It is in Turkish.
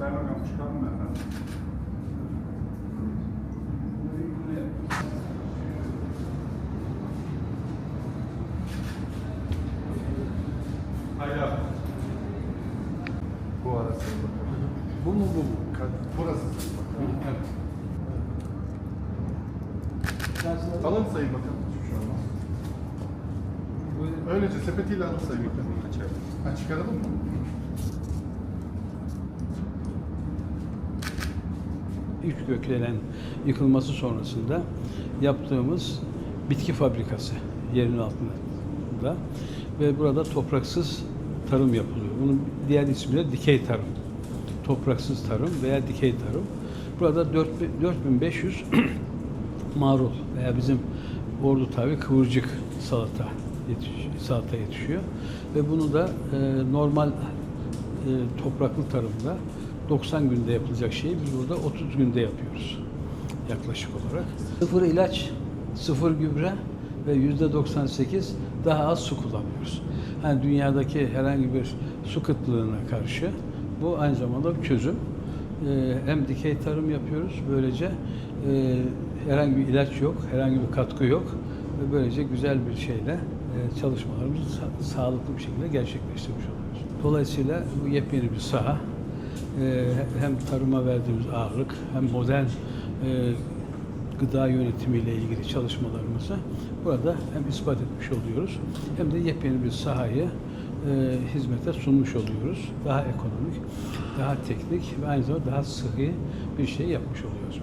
Sayın Bakanım çıkalım mı? Hayır. Bu arası. Bu mu bu mu? Burası. Evet. Alın Sayın Bakanım. Öylece sepetiyle alın Sayın Bakanım. Ha çıkaralım mı? İlk gökdelen yıkılması sonrasında yaptığımız bitki fabrikası yerin altında ve burada topraksız tarım yapılıyor. Bunun diğer ismi de dikey tarım. Topraksız tarım veya dikey tarım. Burada 4000 4500 marul veya bizim ordu tabi kıvırcık salata yetişiyor, salata yetişiyor ve bunu da e, normal e, topraklı tarımda 90 günde yapılacak şeyi biz burada 30 günde yapıyoruz yaklaşık olarak. Sıfır ilaç, sıfır gübre ve yüzde 98 daha az su kullanıyoruz. Yani dünyadaki herhangi bir su kıtlığına karşı bu aynı zamanda çözüm. Ee, hem dikey tarım yapıyoruz. Böylece e, herhangi bir ilaç yok, herhangi bir katkı yok ve böylece güzel bir şeyle e, çalışmalarımızı sa- sağlıklı bir şekilde gerçekleştirmiş oluyoruz. Dolayısıyla bu yepyeni bir saha. Ee, hem tarıma verdiğimiz ağırlık hem modern e, gıda yönetimiyle ilgili çalışmalarımızı burada hem ispat etmiş oluyoruz hem de yepyeni bir sahayı e, hizmete sunmuş oluyoruz. Daha ekonomik, daha teknik ve aynı zamanda daha sıhhi bir şey yapmış oluyoruz.